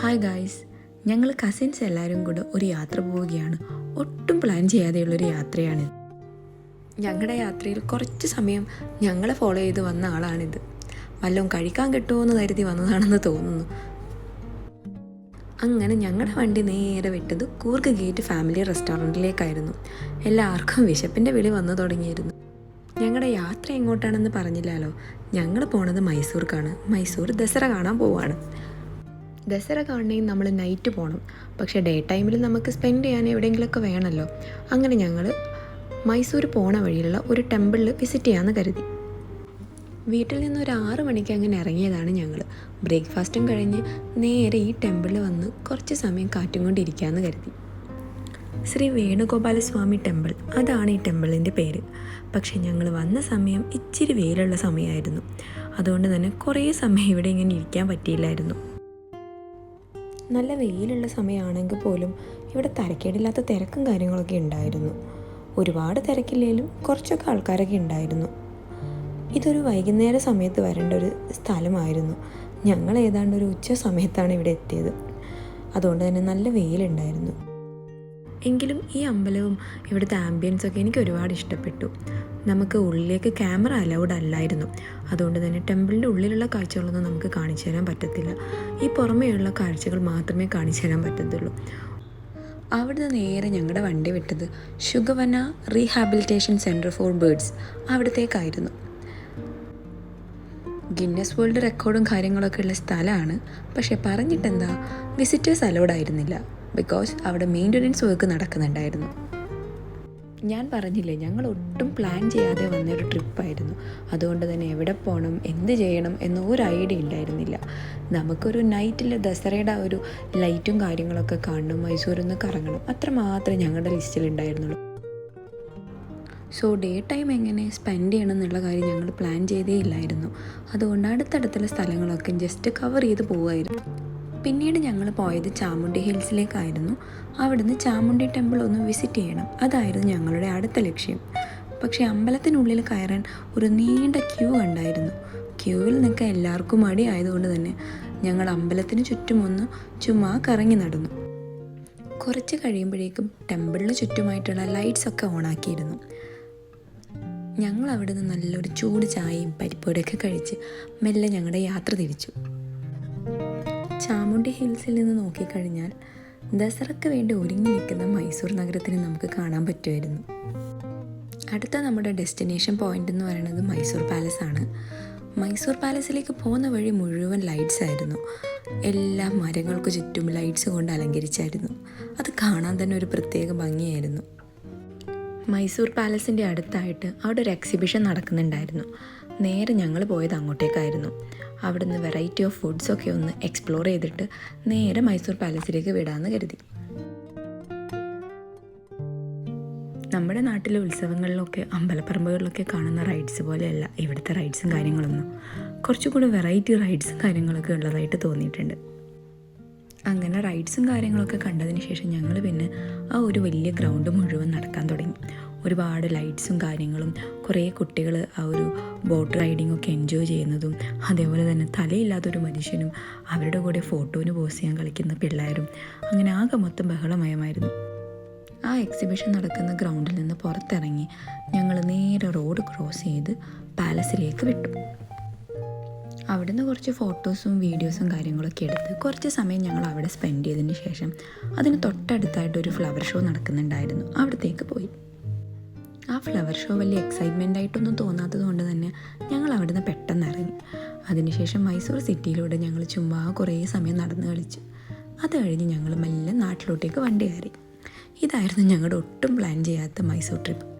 Hi guys ഞങ്ങൾ cousins എല്ലാവരും കൂടെ ഒരു യാത്ര പോവുകയാണ്. ഒട്ടും പ്ലാൻ ചെയ്യാതെയുള്ളൊരു യാത്രയാണ് ഞങ്ങളുടെ യാത്രയിൽ കുറച്ച് സമയം ഞങ്ങളെ ഫോളോ ചെയ്ത് വന്ന ആളാണിത്. വല്ലതും കഴിക്കാൻ കിട്ടുമോ എന്ന് കരുതി വന്നതാണെന്ന് തോന്നുന്നു. അങ്ങനെ ഞങ്ങളുടെ വണ്ടി നേരെ വിട്ടത് കൂർഗ് ഗേറ്റ് ഫാമിലി റെസ്റ്റോറന്റിലേക്കായിരുന്നു എല്ലാവർക്കും വിശപ്പിന്റെ വിളി വന്നു തുടങ്ങിയിരുന്നു. ഞങ്ങളുടെ യാത്ര എങ്ങോട്ടാണെന്ന് പറഞ്ഞില്ലല്ലോ ഞങ്ങൾ പോണത് മൈസൂർക്കാണ്. മൈസൂർ ദസറ കാണാൻ പോവാണ്. ദസറ കാണണമെങ്കിൽ നമ്മൾ നൈറ്റ് പോകണം പക്ഷേ ഡേ ടൈമിൽ നമുക്ക് സ്പെൻഡ് ചെയ്യാൻ എവിടെയെങ്കിലുമൊക്കെ വേണമല്ലോ അങ്ങനെ ഞങ്ങൾ മൈസൂർ പോണ വഴിയുള്ള ഒരു ടെമ്പിളിൽ വിസിറ്റ് ചെയ്യാമെന്ന് കരുതി. വീട്ടിൽ നിന്ന് ഒരു ആറ് മണിക്ക് അങ്ങനെ ഇറങ്ങിയതാണ് ഞങ്ങൾ ബ്രേക്ക്ഫാസ്റ്റും കഴിഞ്ഞ് നേരെ ഈ ടെമ്പിളിൽ വന്ന് കുറച്ച് സമയം കാറ്റും കൊണ്ടിരിക്കാമെന്ന് കരുതി. ശ്രീ വേണുഗോപാലസ്വാമി ടെമ്പിൾ അതാണ് ഈ ടെമ്പിളിന്റെ പേര്. പക്ഷേ ഞങ്ങൾ വന്ന സമയം ഇച്ചിരി വെയിലുള്ള സമയമായിരുന്നു. അതുകൊണ്ട് തന്നെ കുറേ സമയം ഇവിടെ ഇങ്ങനെ ഇരിക്കാൻ പറ്റിയില്ലായിരുന്നു. നല്ല വെയിലുള്ള സമയമാണെങ്കിൽ പോലും ഇവിടെ തരക്കേടില്ലാത്ത തിരക്കും കാര്യങ്ങളൊക്കെ ഉണ്ടായിരുന്നു. ഒരുപാട് തിരക്കില്ലെങ്കിലും കുറച്ചൊക്കെ ആൾക്കാരൊക്കെ ഉണ്ടായിരുന്നു. ഇതൊരു വൈകുന്നേര സമയത്ത് വരേണ്ട ഒരു സ്ഥലമായിരുന്നു. ഞങ്ങൾ ഏതാണ്ട് ഒരു ഉച്ച സമയത്താണ് ഇവിടെ എത്തിയത്. അതുകൊണ്ട് തന്നെ നല്ല വെയിലുണ്ടായിരുന്നു. എങ്കിലും ഈ അമ്പലവും ഇവിടുത്തെ ആംബിയൻസൊക്കെ എനിക്ക് ഒരുപാട് ഇഷ്ടപ്പെട്ടു. നമുക്ക് ഉള്ളിലേക്ക് ക്യാമറ അലൗഡ് അല്ലായിരുന്നു. അതുകൊണ്ട് തന്നെ ടെമ്പിളിന്റെ ഉള്ളിലുള്ള കാഴ്ചകളൊന്നും നമുക്ക് കാണിച്ചു തരാൻ പറ്റത്തില്ല. ഈ പുറമേയുള്ള കാഴ്ചകൾ മാത്രമേ കാണിച്ചു തരാൻ പറ്റത്തുള്ളൂ. അവിടുന്ന് നേരെ ഞങ്ങളുടെ വണ്ടി വിട്ടത് Shukavana rehabilitation centre for birds അവിടത്തേക്കായിരുന്നു. Guinness world റെക്കോർഡും കാര്യങ്ങളൊക്കെ ഉള്ള സ്ഥലമാണ്. പക്ഷേ പറഞ്ഞിട്ടെന്താ? വിസിറ്റേഴ്സ് അലൗഡ് ആയിരുന്നില്ല. ബിക്കോസ് അവിടെ മെയിന്റനൻസ് വർക്ക് നടക്കുന്നുണ്ടായിരുന്നു. ഞാൻ പറഞ്ഞില്ലേ ഞങ്ങൾ ഒട്ടും പ്ലാൻ ചെയ്യാതെ വന്നൊരു ട്രിപ്പായിരുന്നു അതുകൊണ്ട് തന്നെ എവിടെ പോകണം എന്ത് ചെയ്യണം എന്ന ഒരു ഐഡിയ ഉണ്ടായിരുന്നില്ല നമുക്കൊരു നൈറ്റിൽ ദസറയുടെ ആ ഒരു ലൈറ്റും കാര്യങ്ങളൊക്കെ കാണണം മൈസൂരിൽ നിന്ന് കറങ്ങണം. അത്ര മാത്രമേ ഞങ്ങളുടെ ലിസ്റ്റിൽ ഉണ്ടായിരുന്നുള്ളൂ. സോ ഡേ ടൈം എങ്ങനെ സ്പെൻഡ് ചെയ്യണം എന്നുള്ള കാര്യം ഞങ്ങൾ പ്ലാൻ ചെയ്തേ ഇല്ലായിരുന്നു. അതുകൊണ്ട് അടുത്തടുത്തുള്ള സ്ഥലങ്ങളൊക്കെ ജസ്റ്റ് കവർ ചെയ്ത് പോവുമായിരുന്നു. പിന്നീട് ഞങ്ങൾ പോയത് ചാമുണ്ടി ഹിൽസിലേക്കായിരുന്നു. അവിടുന്ന് ചാമുണ്ടി ടെമ്പിൾ ഒന്ന് വിസിറ്റ് ചെയ്യണം. അതായിരുന്നു ഞങ്ങളുടെ അടുത്ത ലക്ഷ്യം. പക്ഷേ അമ്പലത്തിനുള്ളിൽ കയറാൻ ഒരു നീണ്ട ക്യൂ ഉണ്ടായിരുന്നു ക്യൂവിൽ നിൽക്കാൻ എല്ലാവർക്കും മടി ആയതുകൊണ്ട് തന്നെ ഞങ്ങൾ അമ്പലത്തിന് ചുറ്റുമൊന്ന് ചുമ്മാ കറങ്ങി നടന്നു. കുറച്ച് കഴിയുമ്പോഴേക്കും ടെമ്പിളിന് ചുറ്റുമായിട്ടുള്ള ലൈറ്റ്സ് ഒക്കെ ഓണാക്കിയിരുന്നു ഞങ്ങൾ അവിടെ നിന്ന് നല്ലൊരു ചൂട് ചായയും പരിപ്പോടൊക്കെ കഴിച്ച് മെല്ലെ ഞങ്ങളുടെ യാത്ര തിരിച്ചു. ചാമുണ്ടി ഹിൽസിൽ നിന്ന് നോക്കിക്കഴിഞ്ഞാൽ ദസറയ്ക്ക് വേണ്ടി ഒരുങ്ങി നിൽക്കുന്ന മൈസൂർ നഗരത്തിന് നമുക്ക് കാണാൻ പറ്റുമായിരുന്നു. അടുത്ത നമ്മുടെ ഡെസ്റ്റിനേഷൻ പോയിന്റ് എന്ന് പറയുന്നത് മൈസൂർ പാലസ് ആണ്. മൈസൂർ പാലസിലേക്ക് പോകുന്ന വഴി മുഴുവൻ ലൈറ്റ്സ് ആയിരുന്നു. എല്ലാ മരങ്ങൾക്ക് ചുറ്റും ലൈറ്റ്സ് കൊണ്ട് അലങ്കരിച്ചായിരുന്നു. അത് കാണാൻ തന്നെ ഒരു പ്രത്യേക ഭംഗിയായിരുന്നു. മൈസൂർ പാലസിന്റെ അടുത്തായിട്ട് അവിടെ ഒരു എക്സിബിഷൻ നടക്കുന്നുണ്ടായിരുന്നു. നേരെ ഞങ്ങൾ പോയത് അങ്ങോട്ടേക്കായിരുന്നു. അവിടുന്ന് വെറൈറ്റി ഓഫ് ഫുഡ്സൊക്കെ ഒന്ന് എക്സ്പ്ലോർ ചെയ്തിട്ട് നേരെ മൈസൂർ പാലസിലേക്ക് വിടാമെന്ന് കരുതി. നമ്മുടെ നാട്ടിലെ ഉത്സവങ്ങളിലൊക്കെ അമ്പലപ്പറമ്പുകളിലൊക്കെ കാണുന്ന റൈഡ്സ് പോലെയല്ല ഇവിടുത്തെ റൈഡ്സും കാര്യങ്ങളൊന്നും. കുറച്ചുകൂടി വെറൈറ്റി റൈഡ്സും കാര്യങ്ങളൊക്കെ ഉള്ളതായിട്ട് തോന്നിയിട്ടുണ്ട്. അങ്ങനെ റൈഡ്സും കാര്യങ്ങളൊക്കെ കണ്ടതിന് ശേഷം ഞങ്ങൾ പിന്നെ ആ ഒരു വലിയ ഗ്രൗണ്ട് മുഴുവൻ നടക്കാൻ തുടങ്ങി. ഒരുപാട് ലൈറ്റ്സും കാര്യങ്ങളും കുറേ കുട്ടികൾ ആ ഒരു ബോട്ട് റൈഡിംഗ് ഒക്കെ എൻജോയ് ചെയ്യുന്നതും അതേപോലെ തന്നെ തലയില്ലാത്തൊരു മനുഷ്യനും അവരുടെ കൂടെ ഫോട്ടോന് പോസ് ചെയ്യാൻ കളിക്കുന്ന പിള്ളേരും അങ്ങനെ ആകെ മൊത്തം ബഹളമയമായിരുന്നു. ആ എക്സിബിഷൻ നടക്കുന്ന ഗ്രൗണ്ടിൽ നിന്ന് പുറത്തിറങ്ങി ഞങ്ങൾ നേരെ റോഡ് ക്രോസ് ചെയ്ത് പാലസിലേക്ക് വിട്ടു. അവിടുന്ന് കുറച്ച് ഫോട്ടോസും വീഡിയോസും കാര്യങ്ങളൊക്കെ എടുത്ത് കുറച്ച് സമയം ഞങ്ങൾ അവിടെ സ്പെൻഡ് ചെയ്തതിന് ശേഷം അതിന് തൊട്ടടുത്തായിട്ട് ഒരു ഫ്ലവർ ഷോ നടക്കുന്നുണ്ടായിരുന്നു. അവിടത്തേക്ക് പോയി. ആ ഫ്ലവർ ഷോ വലിയ എക്സൈറ്റ്മെന്റ് ആയിട്ടൊന്നും തോന്നാത്തത് കൊണ്ട് തന്നെ ഞങ്ങൾ അവിടുന്ന് പെട്ടെന്ന് ഇറങ്ങി. അതിനുശേഷം മൈസൂർ സിറ്റിയിലൂടെ ഞങ്ങൾ ചുമ്മാ കുറേ സമയം നടന്ന് കളിച്ചു. അത് കഴിഞ്ഞ് ഞങ്ങൾ മെല്ലെ നാട്ടിലോട്ടേക്ക് വണ്ടി കയറി. ഇതായിരുന്നു ഞങ്ങളുടെ ഒട്ടും പ്ലാൻ ചെയ്യാത്ത മൈസൂർ ട്രിപ്പ്